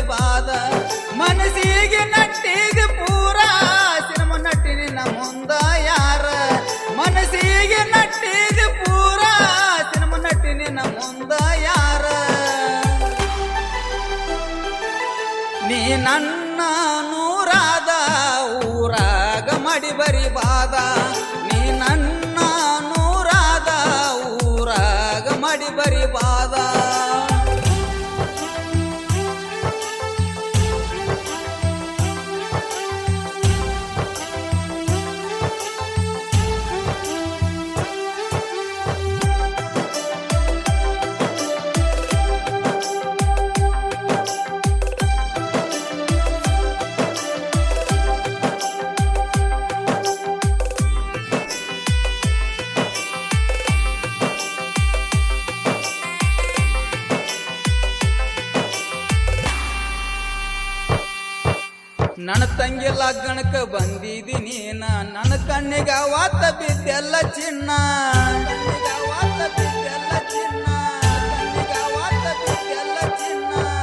ಬಾದ. ಮನಸ್ಸಿಗೆ ನಟ್ಟಿಗೆ ಪೂರ. ಸಿನಿಮ ನಟ್ಟಿನಿ ನಮ್ಮ ಮುಂದ ಯಾರ? ಮನಸ್ಸಿಗೆ ನಟ್ಟಿಗೆ ಪೂರ. ಸಿನಿಮ ನಟ್ಟಿನಿ ನಮ್ಮ ಮುಂದ ಯಾರ? ನೀ ನನ್ನ ನೂರಾದ ಊರಾಗ ಮಡಿ ಬರಿ ಬಾದ. ನನ್ನ ತಂಗಿ ಲಗ್ನಕ್ಕ ಬಂದಿದ್ದೀನಿ. ನನ್ನ ಕಣ್ಣಿಗೆ ವಾತ ಬಿದ್ದೆಲ್ಲ ಚಿನ್ನ.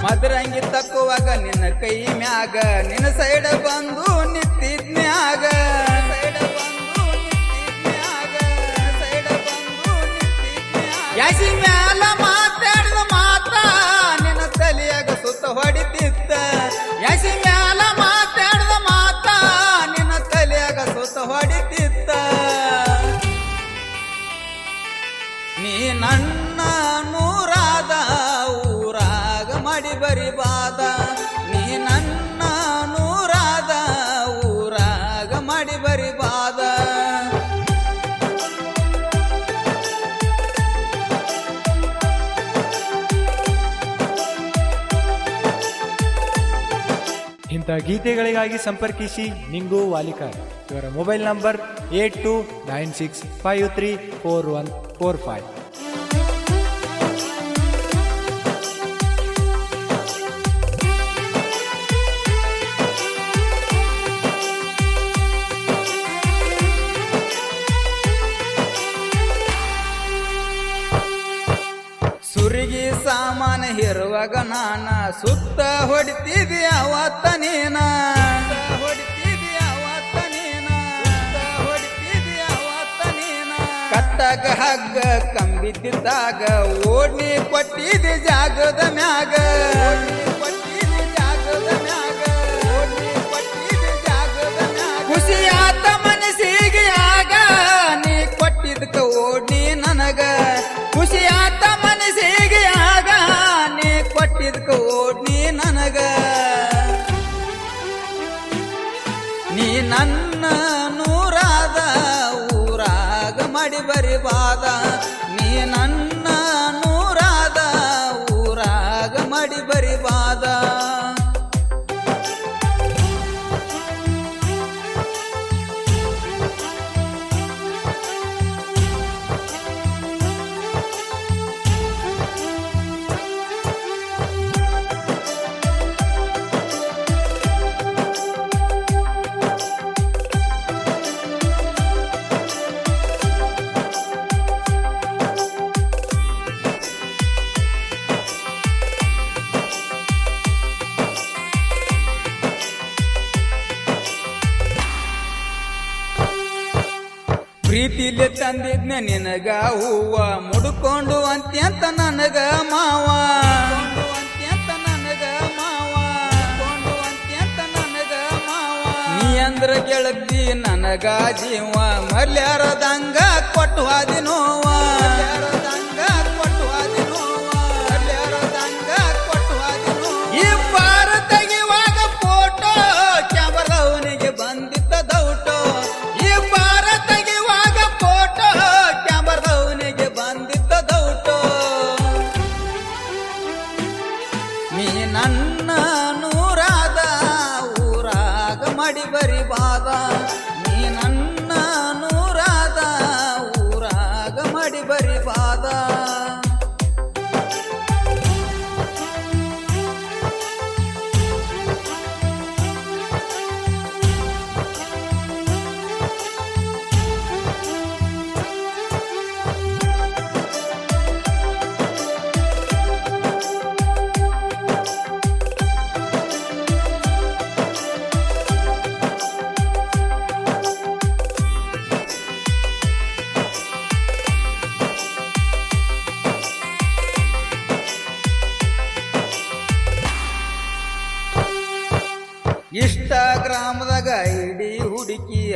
ಮದ್ರಂಗಿ ತಕ್ಕುವಾಗ ನಿನ್ನ ಕೈ ಮ್ಯಾಗ, ನಿನ್ನ ಸೈಡ್ ಬಂದು ನಿಂತಿದ್ನ್ಯಾಗ. ಇಂಥ ಗೀತೆಗಳಿಗಾಗಿ ಸಂಪರ್ಕಿಸಿ ನಿಂಗು ವಾಲಿಕಾರ್ ಇವರ mobile number eight two nine six five three four one four five. ಹಿರುವಾಗ ನಾನ ಸುತ್ತ ಹೊಡಿತಿದಿ ಅವತ್ತ ನೀನ ಹೊಡಿತಿದಿ ಅವತ್ತ ನೀನ ಹೊಡಿತೀವಿ ಅವತ್ತ ನೀನ. ಕಟ್ಟಗ ಹಗ್ಗ ಕಂಬಿದ್ದಾಗ ಓಡಿ ಕೊಟ್ಟಿದಿ ಜಾಗದ ಮ್ಯಾಗ. ನನ್ನ ಪ್ರೀತಿಲಿ ತಂದಿದ್ನ ನಿನಗ ಹೂವ ಮುಡ್ಕೊಂಡು ಅಂತ್ಯಂತ ನನಗ ಮಾವ. ಅಂತ್ಯಂತ ನನಗ ಮಾವ ಅಂತ್ಯಂತ ನನಗ ಮಾವ. ನೀ ಅಂದ್ರ ಗೆಳತಿ ನನಗ ಜೀವ ಮಲ್ಯಾರದಂಗ ಕೊಟ್ಟು ಹಾದಿ ನೋವ.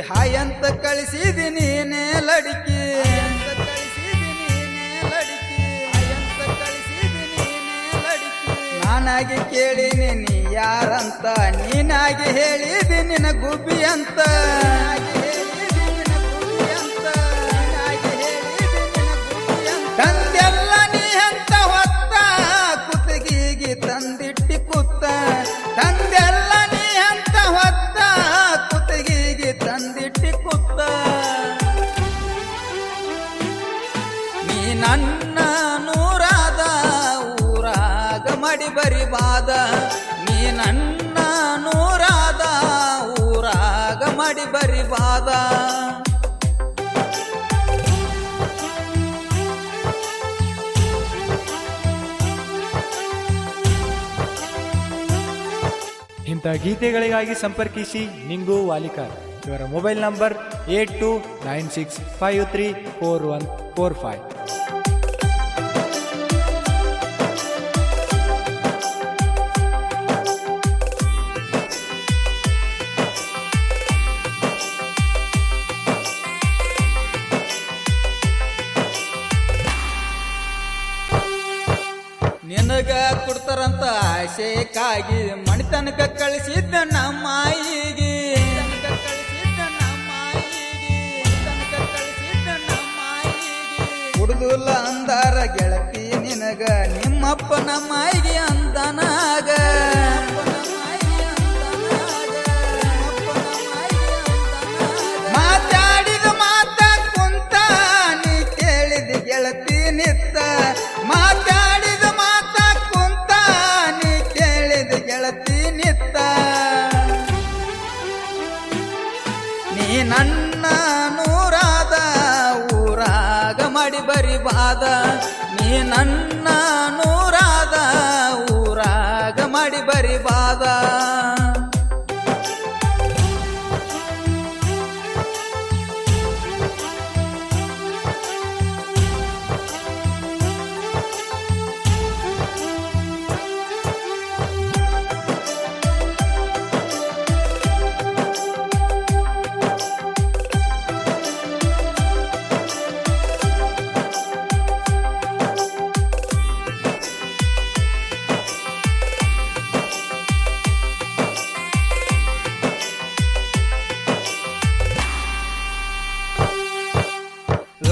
ಹಾಯ್ ಅಂತ ಕಳಿಸಿದಿ ನೀನೇ ಲಡಿಕೆ. ಅಂತ ನೀನೇ ಅಂತ ನಾನಾಗಿ ಕೇಳಿನಿ ನೀ ಯಾರಂತ, ನೀನಾಗಿ ಹೇಳಿದಿ ನಿನ ಗುಬ್ಬಿ ಅಂತ. ತಂದೆಲ್ಲ ನೀ ಅಂತ ಹೊತ್ತ, ಕುತ್ತಿಗೆಗೆ ತಂದಿಟ್ಟಿ ಕುತ್ತ ಮಡಿ ಬರಿ ಬಾದ. ಇಂಥ ಗೀತೆಗಳಿಗಾಗಿ ಸಂಪರ್ಕಿಸಿ ನಿಂಗು ವಾಲಿಕಾರ್. ಇವರ mobile number eight two nine six five three four one four five. ಕೊಡ್ತಾರಂತ ಆಶೆಕ್ಕಾಗಿ ಮಣಿತನಕ ಕಳಿಸಿದ್ದ ನಮ್ಮ ಆಯಿಗೆ ಕಳಿಸಿದ್ದ ಅಂದಾರ ಗೆಳತಿ ನಿನಗ ನಿಮ್ಮಪ್ಪ ನಮ್ಮ ಆಯಿಗೆ ನೀ ನನ್ನ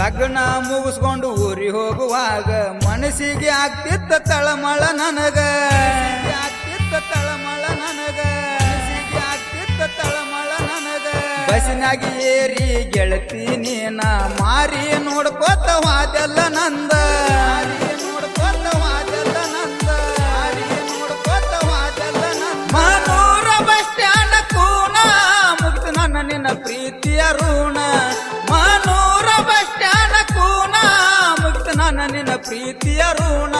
ಲಗ್ನ ಮುಗಿಸ್ಕೊಂಡು ಊರಿ ಹೋಗುವಾಗ ಮನಸ್ಸಿಗೆ ಆಗ್ತಿತ್ತ ತಳಮಳ ನನಗ. ಆಗ್ತಿತ್ತ ತಳಮಳ ನನಗ. ಮನಸ್ಸಿಗೆ ಆಗ್ತಿತ್ತ ತಳಮಳ ನನಗ. ಬಸಿನಾಗಿ ಏರಿ ಗೆಳತಿ ನೀನ ಮಾರಿ ನೋಡ್ಕೋತ ವಾದೆಲ್ಲ ನಂದ. ನೋಡ್ಕೋತ ವಾದೆಲ್ಲ ನಂದ. ನೋಡ್ಕೋತ ವಾದೆಲ್ಲ ನಂದ. ಮಾನೂರ ಬಸ್ ಸ್ಟ್ಯಾಂಡ್ ಕೂನ ಮುಗ್ದು ನನ್ನ ನಿನ್ನ ಪ್ರೀತಿಯ ಋಣ. ಪ್ರೀತಿಯ ಋಣ.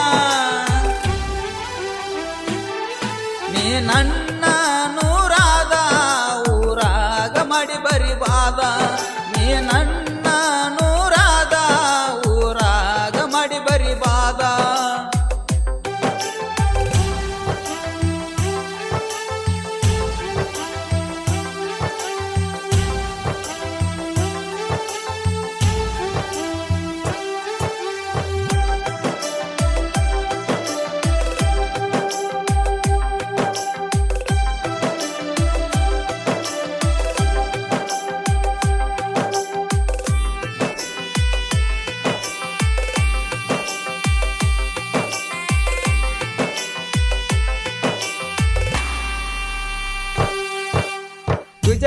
ನೀ ನನ್ನ ನೂರಾದ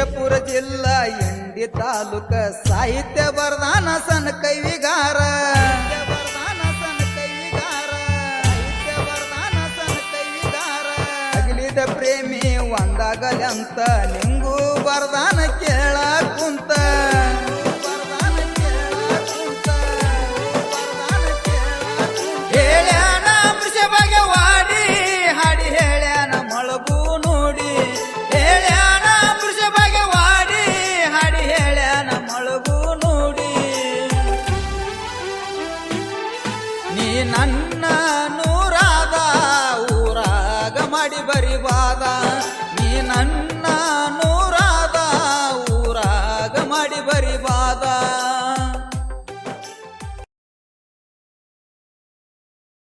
ವಿಜಯಪುರ ಜಿಲ್ಲಾ ಇಂಡಿ ತಾಲೂಕ ಸಾಹಿತ್ಯ ಬರ್ದಾನ ಸನ್ ಕೈವಿಗಾರ. ಅಗಲಿದ ಪ್ರೇಮಿ ಒಂದಾಗಲಂತ ನಿಂಗೂ ಬರ್ದಾನ ಕೇಳ ಕುಂತ. ನೀ